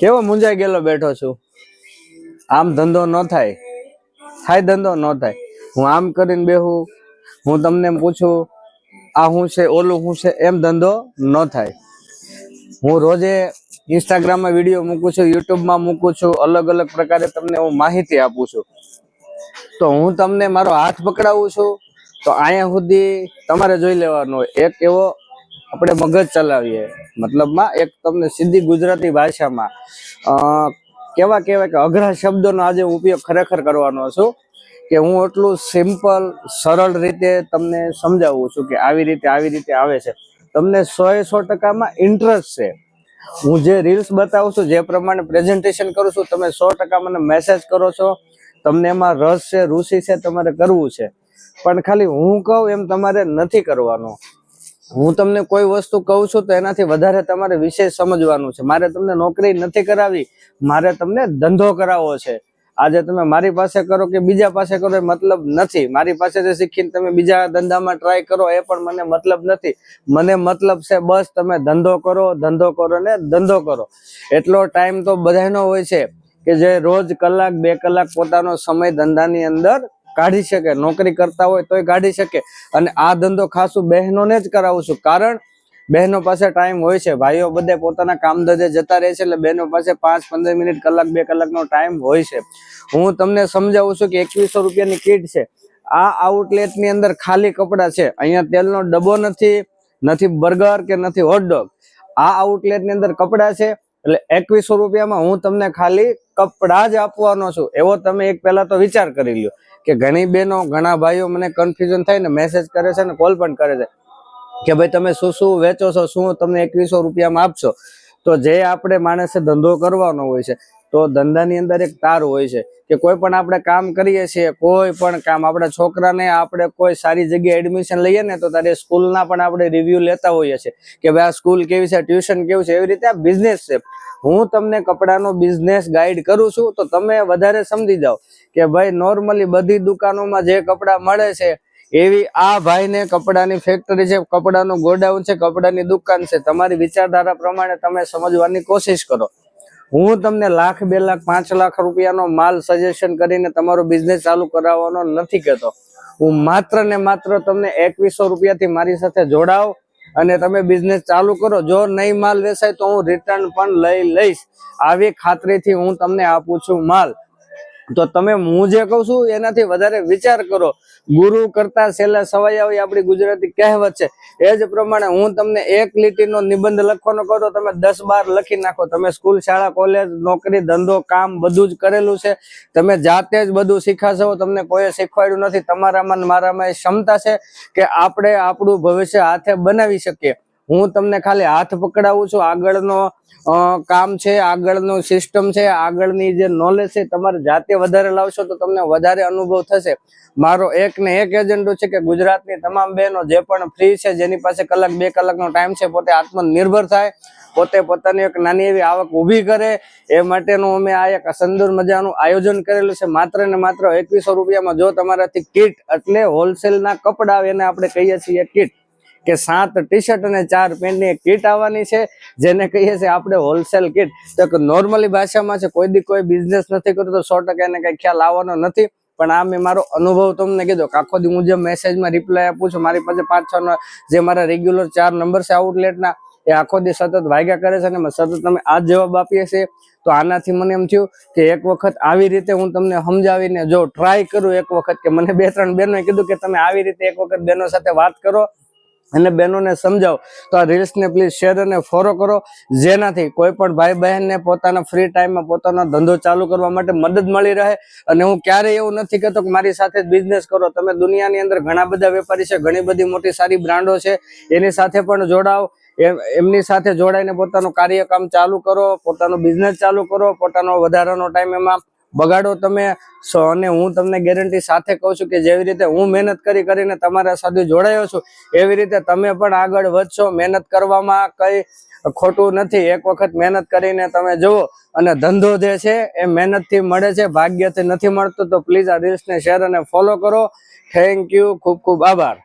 કેવો મુંજાઈ ગયેલો બેઠો છું? આમ ધંધો ન થાય. થાય ધંધો, ન થાય. હું આમ કરીને બેહું, હું તમને પૂછું, આ હું છે, ઓલું શું છે, એમ ધંધો ન થાય. હું રોજે ઇન્સ્ટાગ્રામમાં વીડિયો મૂકું છું યુટ્યુબમાં મૂકું છું, અલગ અલગ પ્રકારે તમને હું માહિતી આપું છું. તો હું તમને મારો હાથ પકડાવું છું, તો અહીંયા સુધી તમારે જોઈ લેવાનો એક એવો આપણે મગજ ચલાવીએ. મતલબમાં એક તમને સીધી ગુજરાતી ભાષામાં કેવા કહેવાય કે અઘરા શબ્દોનો આજે ઉપયોગ ખરેખર કરવાનો છું કે હું એટલું સિમ્પલ સરળ રીતે તમને સમજાવું છું કે આવી રીતે આવી રીતે આવે છે. તમને સો એ સો ટકામાં ઇન્ટરેસ્ટ છે. હું જે રીલ્સ બતાવું છું, જે પ્રમાણે પ્રેઝન્ટેશન કરું છું, તમે સો ટકા મને મેસેજ કરો છો, તમને એમાં રસ છે, રુચિ છે, તમારે કરવું છે. પણ ખાલી હું કહું એમ તમારે નથી કરવાનું. હું તમને કોઈ વસ્તુ કહું છું તો એનાથી વધારે તમારે વિશેષ સમજવાનું છે. મારે તમને નોકરી નથી કરાવી, મારે તમને ધંધો કરાવવો છે. આજે તમે મારી પાસે કરો કે બીજા પાસે કરો એ મતલબ નથી. મારી પાસે જે શીખીને તમે બીજા ધંધામાં ટ્રાય કરો એ પણ મને મતલબ નથી. મને મતલબ છે બસ તમે ધંધો કરો ધંધો કરો ને ધંધો કરો. એટલો ટાઈમ તો બધાનો હોય છે કે જે રોજ કલાક, બે કલાક પોતાનો સમય ધંધાની અંદર કાઢી શકે, નોકરી કરતા હોય તોય કાઢી શકે. અને આ ધંધો ખાસું બહેનોને જ કરાવું છું. કારણ બહેનો પાસે ટાઈમ હોય છે. ભાઈઓ બધે પોતાના કામ ધંધે જતા રહે છે એટલે બહેનો પાસે પાંચ, પંદર મિનિટ કલાક, બે કલાકનો ટાઈમ હોય છે. હું તમને સમજાવું છું કે એકવીસો રૂપિયાની કીટ છે. આ આઉટલેટની અંદર ખાલી કપડાં છે. અહીંયા તેલનો ડબ્બો નથી નથી બર્ગર કે નથી હોટડોગ આ આઉટલેટની અંદર કપડાં છે. એટલે એકવીસો રૂપિયામાં હું તમને ખાલી કપડાં જ આપવાનો છું. એવો તમે એક પહેલા તો વિચાર કરી લ્યો કે ઘણી બહેનો, ઘણા ભાઈઓ મને કન્ફ્યુઝન થાય ને મેસેજ કરે છે ને કોલ પણ કરે છે. કે ભાઈ તમે શું શું વેચો છો, શું તમને એકવીસો રૂપિયામાં આપશો? તો જે આપણે માણસે ધંધો કરવાનો હોય છે તો ધંધાની અંદર એક તાર હોય છે કે કોઈ પણ આપણે કામ કરીએ છીએ, કોઈ પણ કામ, આપણા છોકરાને આપણે કોઈ સારી જગ્યાએ એડમિશન લઈએ ને તો તારે સ્કૂલના પણ આપણે રિવ્યુ લેતા હોઈએ છીએ કે ભાઈ આ સ્કૂલ કેવી છે ટ્યુશન કેવું છે, એવી રીતે આ બિઝનેસ છે. હું તમને કપડાનો બિઝનેસ ગાઈડ કરું છું તો તમે વધારે સમજી જાઓ કે ભાઈ નોર્મલી બધી દુકાનોમાં જે કપડાં મળે છે, એવી આ ભાઈને કપડાની ફેક્ટરી છે, કપડાનું ગોડાઉન છે, કપડાની દુકાન છે. તમારી વિચારધારા પ્રમાણે તમે સમજવાની કોશિશ કરો. હું તમને લાખ, બે લાખ, પાંચ લાખ રૂપિયાનો માલ સજેશન કરીને તમારો બિઝનેસ ચાલુ કરાવવાનો નથી કહેતો. હું માત્ર ને માત્ર તમને એકવીસો રૂપિયાથી મારી સાથે જોડાવ અને તમે બિઝનેસ ચાલુ કરો. જો નહીં માલ વેચાય તો હું રિટર્ન પણ લઈ લઈશ. આવી ખાતરીથી હું તમને આપું છું માલ. તો તમે હું જે કહું છું, એનાથી વધારે વિચાર કરો. ગુરુ કરતા છેલ્લે સવાઈ આવી આપણી ગુજરાતી કહેવત છે. એ જ પ્રમાણે હું તમને એક લીટીનો નિબંધ લખવાનો કહું તો તમે દસ બાર લખી નાખો. તમે સ્કૂલ, શાળા, કોલેજ, નોકરી, ધંધો, કામ બધું જ કરેલું છે. તમે જાતે જ બધું શીખાશો. તમને કોઈએ શીખવાડ્યું નથી. તમારામાં મારામાં એ ક્ષમતા છે કે આપણે આપણું ભવિષ્ય હાથે બનાવી શકીએ. હું તમને ખાલી હાથ પકડાવું છું. આગળનો કામ છે, આગળનું સિસ્ટમ છે, આગળની જે નોલેજ છે, તમારે જાતે વધારે લાવશો તો તમને વધારે અનુભવ થશે. મારો એક ને એક એજન્ડો છે કે ગુજરાતની તમામ બહેનો જે પણ ફ્રી છે, જેની પાસે કલાક, બે કલાકનો ટાઈમ છે, પોતે આત્મનિર્ભર થાય, પોતે પોતાની એક નાની એવી આવક ઊભી કરે. એ માટેનું અમે આ એક સુંદર મજાનું આયોજન કરેલું છે. માત્ર ને માત્ર એકવીસો રૂપિયામાં જો તમારાથી કીટ એટલે હોલસેલના કપડા એને આપણે કહીએ છીએ કીટ કે સાત ટી શર્ટ અને ચાર પેન્ટની એક કીટ આવવાની છે, જેને કહીએ છીએ આપણે હોલસેલ કીટ તો નોર્મલી ભાષામાં છે, કોઈ દી કોઈ બિઝનેસ નથી કરતો, સો ટકા એને કઈ ખ્યાલ આવવાનો નથી. પણ આ મેં મારો અનુભવ તમને કીધો કે આખો દી હું જે મેસેજમાં રિપ્લાય આપું છું, મારી પાસે પાંચ છ જે મારા રેગ્યુલર ચાર નંબર છે આઉટલેટના એ આખો દી સતત વાગ્યા કરે છે અને સતત તમે આ જવાબ આપીએ છીએ. તો આનાથી મને એમ થયું કે એક વખત આવી રીતે હું તમને સમજાવીને જો ટ્રાય કરું એક વખત, કે મને બે ત્રણ બહેનોએ કીધું કે તમે આવી રીતે એક વખત બહેનો સાથે વાત કરો અને બહેનોને સમજાવો. તો આ રીલ્સને પ્લીઝ શેર અને ફોલો કરો. જેનાથી કોઈ પણ ભાઈ બહેનને પોતાના ફ્રી ટાઈમમાં પોતાનો ધંધો ચાલુ કરવા માટે મદદ મળી રહે. અને હું ક્યારેય એવું નથી કહેતો કે મારી સાથે જ બિઝનેસ કરો. તમે દુનિયાની અંદર ઘણા બધા વેપારી છે, ઘણી બધી મોટી સારી બ્રાન્ડો છે. એની સાથે પણ જોડાઓ. એમ- એમની સાથે જોડાઈને પોતાનું કાર્યકામ ચાલુ કરો, પોતાનો બિઝનેસ ચાલુ કરો, પોતાનો વધારાનો ટાઈમ એમાં બગાડો તમે અને હું તમને ગેરંટી સાથે કહું છું કે જેવી રીતે હું મહેનત કરી કરીને તમારા સાથે જોડાયો છું, એવી રીતે તમે પણ આગળ વધશો. મહેનત કરવામાં કંઈ ખોટું નથી. એક વખત મહેનત કરીને તમે જુઓ અને ધંધો જે છે એ મહેનતથી મળે છે, ભાગ્યથી નથી મળતું, તો પ્લીઝ આ રીલ્સને શેર અને ફોલો કરો. થેન્ક યુ ખૂબ ખૂબ આભાર.